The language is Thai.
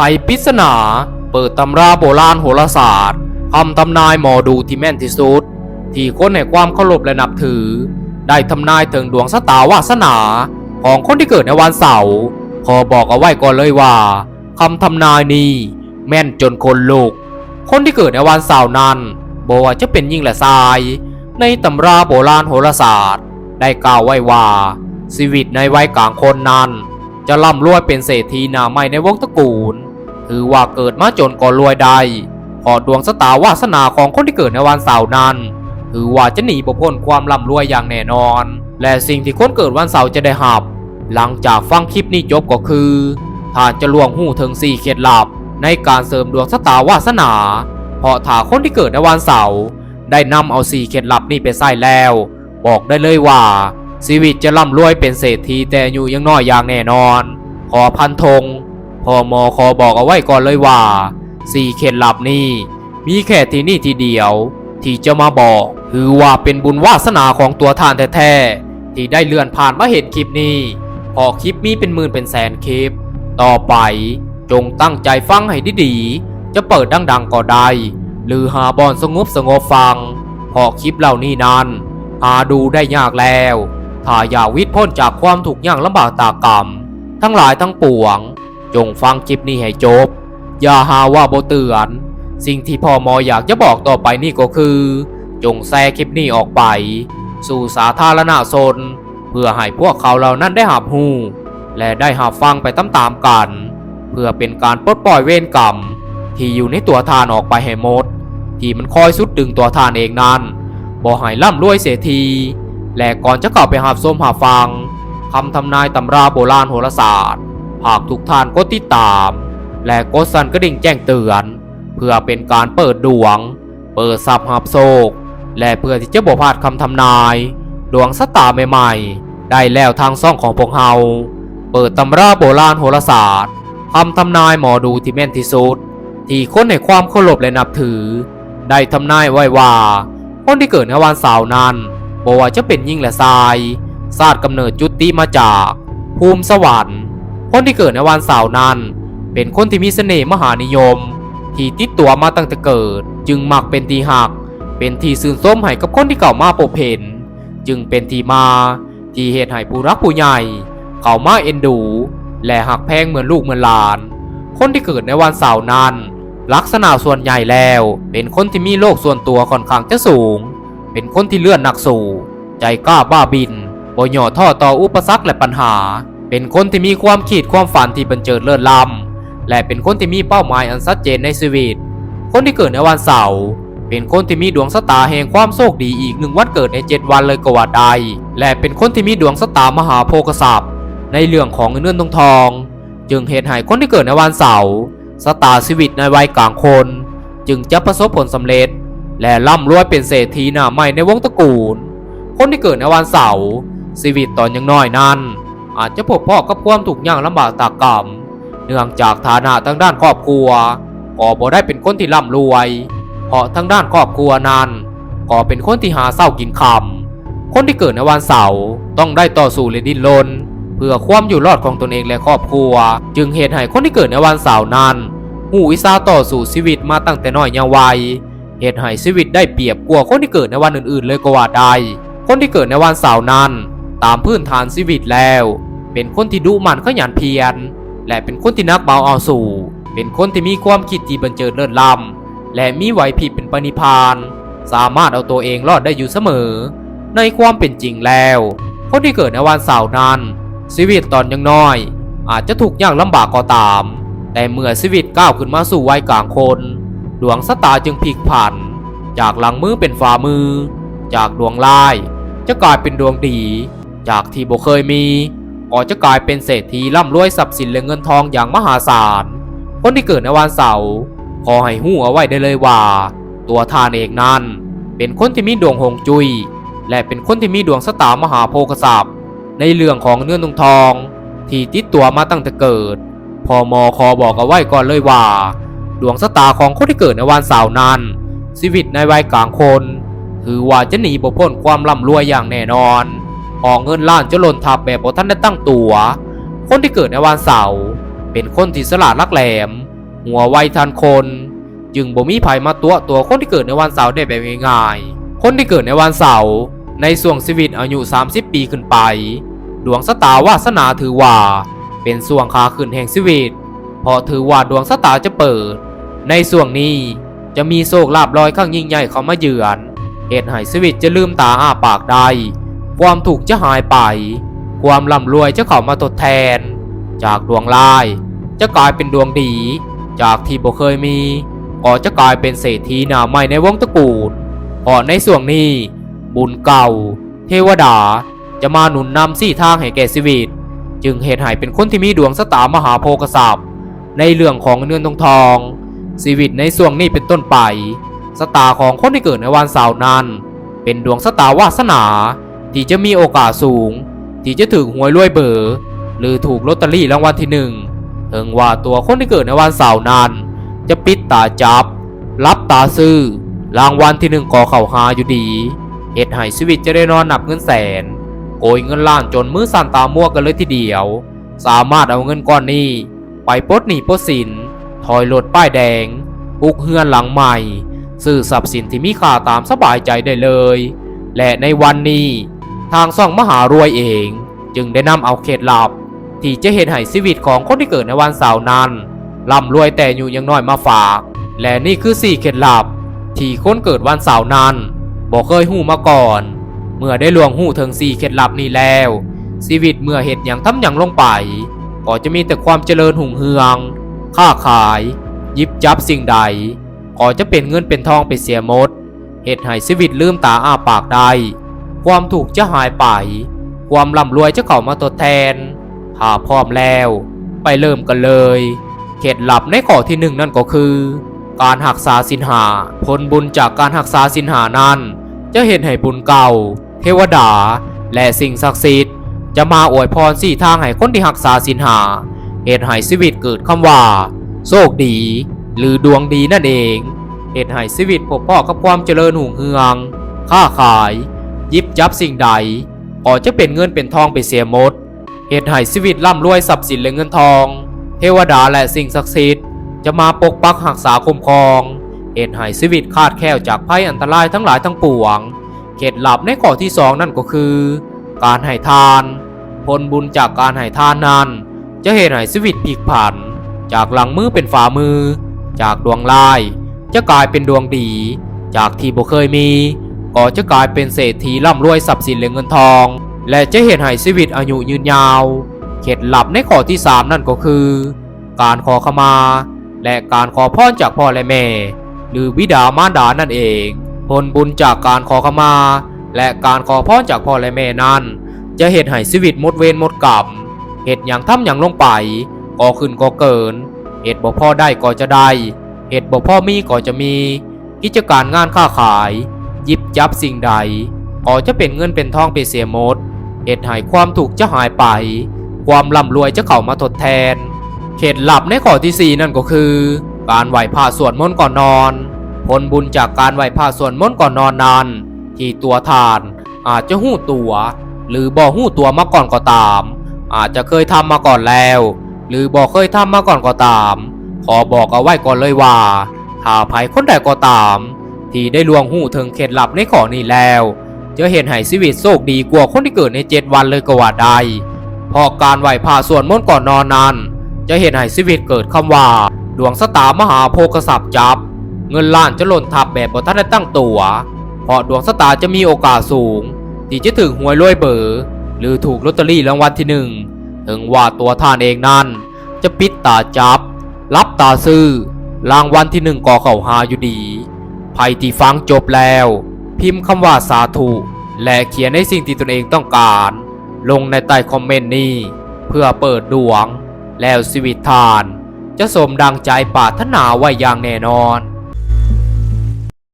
ไขปริศนา เปิดตำราโบราณโหราศาสตร์คำทำนายหมอดูที่แม่นที่สุด ที่คนให้ความเคารพและนับถือ ได้ทำนายถึงดวงชะตาวาสนา ของคนที่เกิดในวันเสาร์ขอบอกเอาไว้ก่อนเลยว่าคำทำนายนี้แม่นจนคนลุก คนที่เกิดในวันเสาร์นั้นบอกว่าจะเป็นยิ่งและทราย ในตำราโบราณโหราศาสตร์ ได้กล่าวไว้ว่า ชีวิตในวัยกลางคนนั้น จะร่ำรวยเป็นเศรษฐีหนาใหม่ในวงตระกูล ถือว่าเกิดมาจนก่อรวยได้ขอดวงสตาวาสนาของคนที่เกิดในวันเสาร์นั้น ถือว่าจะหนีบ่พ้นความร่ำรวยอย่างแน่นอน และสิ่งที่คนเกิดวันเสาร์จะได้หับ หลังจากฟังคลิปนี้จบก็คือท่านจะลวงหูถึง4เคล็ดลับ ในการเสริมดวงชะตาวาสนา เพราะถ้าคนที่เกิดในวันเสาร์ได้นำเอา4เคล็ดลับนี้ไปใส่แล้ว บอกได้เลยว่าชีวิตจะร่ำรวยเป็นเศรษฐีแต่อยู่ยังน้อยอย่างแน่นอน ขอพันธง พอมอขอบอกเอาไว้ก่อนเลยว่าสี่เคล็ดลับนี้มีแค่ที่นี่ทีเดียว ที่จะมาบอกคือว่าเป็นบุญวาสนาของตัวท่านแท้ๆที่ได้เลื่อนผ่านมาเห็นคลิปนี้พอคลิปมีเป็นหมื่นเป็นแสนคลิป ต่อไปจงตั้งใจฟังให้ดีๆจะเปิดดังๆก็ได้ หรือหาบอนสงบสงบฟังพอคลิปเหล่านี้นั้นหาดูได้ยากแล้วถ้าอยากวิทย์พ้นจากความถูกข์ยากลำบากตากรรม ทั้งหลายทั้งปวง จงฟังคลิปนี้ให้จบ อย่าหาว่าโบเตือน สิ่งที่พ่อหมออยากจะบอกต่อไปนี่ก็คือ จงแชร์คลิปนี้ออกไป สู่สาธารณชนเพื่อให้พวกเขาเหล่านั้นได้หับหู และได้หับฟังไปตามๆกัน เพื่อเป็นการปลดปล่อยเวรกรรม ที่อยู่ในตัวทานออกไปให้หมด ที่มันคอยสุดดึงตัวทานเองนั้นบ่ให้ร่ำรวยเสียทีและก่อนจะเข้าไปหาส้มหาฟังคำทำนายตำราโบราณโหราศาสตร์ หากทุกท่านกดติดตาม และกดสั่นกระดิ่งแจ้งเตือน เพื่อเป็นการเปิดดวง เปิดสับหับโศกและเพื่อที่จะบ่พลาดคำทำนาย ดวงสตาร์ใหม่ๆ ได้แล้วทางซ่องของพวกเฮาเปิดตำราโบราณโหราศาสตร์คำทำนายหมอดูที่แม่นที่สุด ที่คนในความเคารพและนับถือ ได้ทำนายไว้ว่า คนที่เกิดในวันเสาร์นั้นบอกว่าจะเป็นยิ่งและทรายศาสตร์กำเนิดจุติมาจาก ภูมิสวรรค์ คนที่เกิดในวันเสาร์นั้น เป็นคนที่มีเสน่ห์มหานิยม ที่ติดตัวมาตั้งแต่เกิด จึงมักเป็นที่หัก เป็นที่ซื่นส้มให้กับคนที่เก่ามาพบเห็นจึงเป็นที่มาที่เหตุให้ผู้รักผู้ใหญ่เขามาเอ็นดู และหักแพงเหมือนลูกเหมือนหลาน คนที่เกิดในวันเสาร์นั้น ลักษณะส่วนใหญ่แล้ว เป็นคนที่มีโลกส่วนตัวค่อนข้างจะสูง เป็นคนที่เลื่อนนักสู่ ใจกล้าบ้าบินบ่หย่อท่อต่ออุปสรรคและปัญหา เป็นคนที่มีความขีดความฝันที่บันเจิดเลิศล้ำและเป็นคนที่มีเป้าหมายอันชัดเจนในชีวิต คนที่เกิดในวันเสาร์เป็นคนที่มีดวงชะตาแห่งความโชคดีอีกหนึ่งวันเกิดในเจ็ดวันเลยก็ว่าได้และเป็นคนที่มีดวงชะตามหาโภคทรัพย์ในเรื่องของเงินเงินทองทอง จึงเหตุให้คนที่เกิดในวันเสาร์สตาร์ชีวิตในวัยกลางคน จึงจะประสบผลสำเร็จ และร่ำรวยเป็นเศรษฐีหน้าใหม่ในวงตระกูล คนที่เกิดในวันเสาร์ชีวิตตอนยังน้อยนั้น อาจจะพบพ่อกับความถูกข์ยากลำบากตากรรม เนื่องจากฐานะทางด้านครอบครัวก็บ่ได้เป็นคนที่ร่ำรวย เพราะทางด้านครอบครัวนั้นก็เป็นคนที่หาเศร้ากินคำคนที่เกิดในวันเสาร์ต้องได้ต่อสู้และดิ้นรนเพื่อความอยู่รอดของตนเองและครอบครัว จึงเหตุให้คนที่เกิดในวันเสาร์นั้นหูวิซาต่อสู่ชีวิตมาตั้งแต่น้อยยังวัยเหตุให้ชีวิตได้เปรียบกว่าคนที่เกิดในวันอื่นๆ เลยก็ว่าได้ คนที่เกิดในวันเสาร์นั้น ตามพื้นฐานชีวิตแล้ว เป็นคนที่ดุมันขยันเพียร และเป็นคนที่นักเบาเอาสู่ เป็นคนที่มีความคิดที่บันเจิดเลิศล้ำและมีไหวพริบเป็นปณิพาน สามารถเอาตัวเองรอดได้อยู่เสมอ ในความเป็นจริงแล้ว คนที่เกิดในวันเสาร์นั้นชีวิตตอนยังน้อย อาจจะถูกยากลำบากก็ตาม แต่เมื่อชีวิตก้าวขึ้นมาสู่วัยกลางคน ดวงสตาร์จึงพลิกผัน จากหลังมือเป็นฝ่ามือ จากดวงร้าย จะกลายเป็นดวงดี จากที่บ่เคยมี ก็จะกลายเป็นเศรษฐีร่ำรวยทรัพย์สินและเงินทองอย่างมหาศาล คนที่เกิดในวันเสาร์ขอให้หู้เอาไว้ได้เลยว่า ตัวทานเองนั้น เป็นคนที่มีดวงหงจุย และเป็นคนที่มีดวงสตาร์มหาโภคทรัพย์ในเรื่องของเงินทอง ที่ติดตัวมาตั้งแต่เกิด พอมอคอบอกเอาไว้ก่อนเลยว่า ดวงสตาร์ของคนที่เกิดในวันเสาร์นั้น ชีวิตในวัยกลางคน ถือว่าจะหนีบ่พ้นความร่ำรวยอย่างแน่นอน ออกเงินล้านจะหล่นทับแบบบ่ท่านได้ตั้งตัว คนที่เกิดในวันเสาร์เป็นคนที่สลาดลักแหลม หัวไวทันคน จึงบ่มีภัยมาตัวตัวคนที่เกิดในวันเสาร์ได้แบบง่ายๆคนที่เกิดในวันเสาร์ในส่วงชีวิตอายุ 30 ปีขึ้นไป ดวงสตาวาสนาถือว่า เป็นส่วงขาขึ้นแห่งชีวิต เพราะถือว่าดวงสตาจะเปิด ในส่วงนี้จะมีโชคลาภลอยข้างยิ่งใหญ่เข้ามาเยือนเหตุให้ชีวิตจะลืมตาอ้าปากได้ ความถูกจะหายไป ความร่ำรวยจะเข้ามาทดแทน จากดวงร้าย จะกลายเป็นดวงดี จากที่บ่เคยมี ก็จะกลายเป็นเศรษฐีหน้าใหม่ในวงตระกูลเพราะในส่วงนี้ บุญเก่า เทวดาจะมาหนุนนำสี่ทางให้แก่ชีวิต จึงเหตุให้เป็นคนที่มีดวงสตามหาโภคทรัพย์ในเรื่องของเงินทองทองชีวิตในส่วงนี้เป็นต้นไปสตาของคนที่เกิดในวันเสาร์นั้น เป็นดวงสตาวาสนา ที่จะมีโอกาสสูง ที่จะถึงหวยรวยเบอร์หรือถูกลอตเตอรี่รางวัลที่หนึ่งถึงว่าตัวคนที่เกิดในวันเสาร์นั้น จะปิดตาจับ รับตาซื้อ รางวัลที่หนึ่งก่อเข่าหาอยู่ดีเหตุให้ชีวิตจะได้นอนหนับเงินแสน โกยเงินล้านจนมือสั่นตามั่วกันเลยทีเดียว สามารถเอาเงินก้อนนี้ ไปปลดหนี้ปลดสิน ถอยรถป้ายแดงปลุกเฮือนหลังใหม่ ซื้อทรัพย์สินที่มีค่าตามสบายใจได้เลย และในวันนี้ ทางซ่องมหารวยเอง จึงได้นำเอาเคล็ดลับ ที่จะเห็นให้ชีวิตของคนที่เกิดในวันเสาร์นั้นร่ำรวยแต่อยู่ยังน้อยมาฝาก และนี่คือสี่เคล็ดลับ ที่คนเกิดวันเสาร์นั้นบอกเคยหู้มาก่อน เมื่อได้ลวงหู้ถึงสี่เคล็ดลับนี้แล้ว ชีวิตเมื่อเหตุอย่างทำอย่างลงไป ก็จะมีแต่ความเจริญหุ่งเฮือง ค้าขาย ยิบจับสิ่งใด ก็จะเป็นเงินเป็นทองไปเสียหมดเหตุให้ชีวิตลืมตาอ้าปากได้ ความถูกจะหายไป ความร่ำรวยจะเข้ามาทดแทนถ้าพร้อมแล้ว ไปเริ่มกันเลย เคล็ดลับในข้อที่หนึ่งนั่นก็คือ การหักษาสินหา ผลบุญจากการหักษาสินหานั้น จะเห็นให้บุญเก่า เทวดา และสิ่งศักดิ์สิทธิ์ จะมาอวยพรสี่ทางให้คนที่หักษาสินหาเหตุให้ชีวิตเกิดคำว่า โชคดี หรือดวงดีนั่นเองเหตุให้ชีวิตพบพ่อกับความเจริญหุ่งเฮือง ค้าขาย ยิบจับสิ่งใดก็จะเป็นเงินเป็นทองไปเสียหมดเหตุให้ชีวิตร่ำรวยทรัพย์สินและเงินทอง เทวดาและสิ่งศักดิ์สิทธิ์จะมาปกปักหักษาคุ้มครองเหตุให้ชีวิตคาดแคล้วจากภัยอันตรายทั้งหลายทั้งปวงเคล็ดลับในข้อที่สองนั่นก็คือ การให้ทาน ผลบุญจากการให้ทานนั้น จะเหตุให้ชีวิตพลิกผัน จากหลังมือเป็นฝ่ามือ จากดวงลาย จะกลายเป็นดวงดี จากที่บ่เคยมี ก็จะกลายเป็นเศรษฐีร่ำรวยทรัพย์สินและเงินทอง และจะเห็นให้ชีวิตอายุยืนยาว เคล็ดลับในข้อที่ 3 นั่นก็คือ การขอขมา และการขอพรจากพ่อและแม่ หรือบิดามารดานั่นเอง ผลบุญจากการขอขมา และการขอพรจากพ่อและแม่นั้น จะเหตุให้ชีวิตหมดเวรหมดกรรมเหตุอย่างทำอย่างลงไปก็ขึ้นก็เกินเหตุบ่พ่อได้ก็จะได้เหตุบ่พ่อมีก็จะมี กิจการงานค้าขาย ยิบจับสิ่งใดก็จะเป็นเงินเป็นทองไปเสียหมดเหตุหายความถูกจะหายไป ความร่ำรวยจะเข้ามาทดแทนเคล็ดลับในข้อที่ 4 นั่นก็คือ การไหว้พระสวดมนต์ก่อนนอน ผลบุญจากการไหว้พระสวดมนต์ก่อนนอนนั้น ที่ตัวทานอาจจะหู้ตัว หรือบ่หู้ตัวมาก่อนก็ตาม อาจจะเคยทำมาก่อนแล้ว หรือบ่เคยทำมาก่อนก็ตาม ขอบอกเอาไว้ก่อนเลยว่าถ้าใครคนใดก็ตาม ที่ได้ลวงหูถึงเคล็ดลับในข้อนี้แล้ว จะเห็นให้ชีวิตโชคดีกว่าคนที่เกิดในเจ็ดวันเลยก็ว่าได้เพราะการไหว้พระสวดมนต์ก่อนนอนนั้น จะเห็นให้ชีวิตเกิดคำว่า ดวงสตามหาโภคทรัพย์จับ เงินล้านจะหล่นทับแบบบ่ทันได้ตั้งตัว เพราะดวงสตาจะมีโอกาสสูง ที่จะถึงหวยรวยเบอร์หรือถูกลอตเตอรี่รางวัลที่หนึ่งถึงว่าตัวท่านเองนั้น จะปิดตาจับรับตาซื้อรางวัลที่หนึ่งก่อเข่าหาอยู่ดี ภัยที่ฟังจบแล้ว พิมพ์คำว่าสาธุ และเขียนในสิ่งที่ตนเองต้องการ ลงในใต้คอมเมนต์นี้ เพื่อเปิดดวง แล้วชีวิตทาน จะสมดังใจปรารถนาไว้อย่างแน่นอน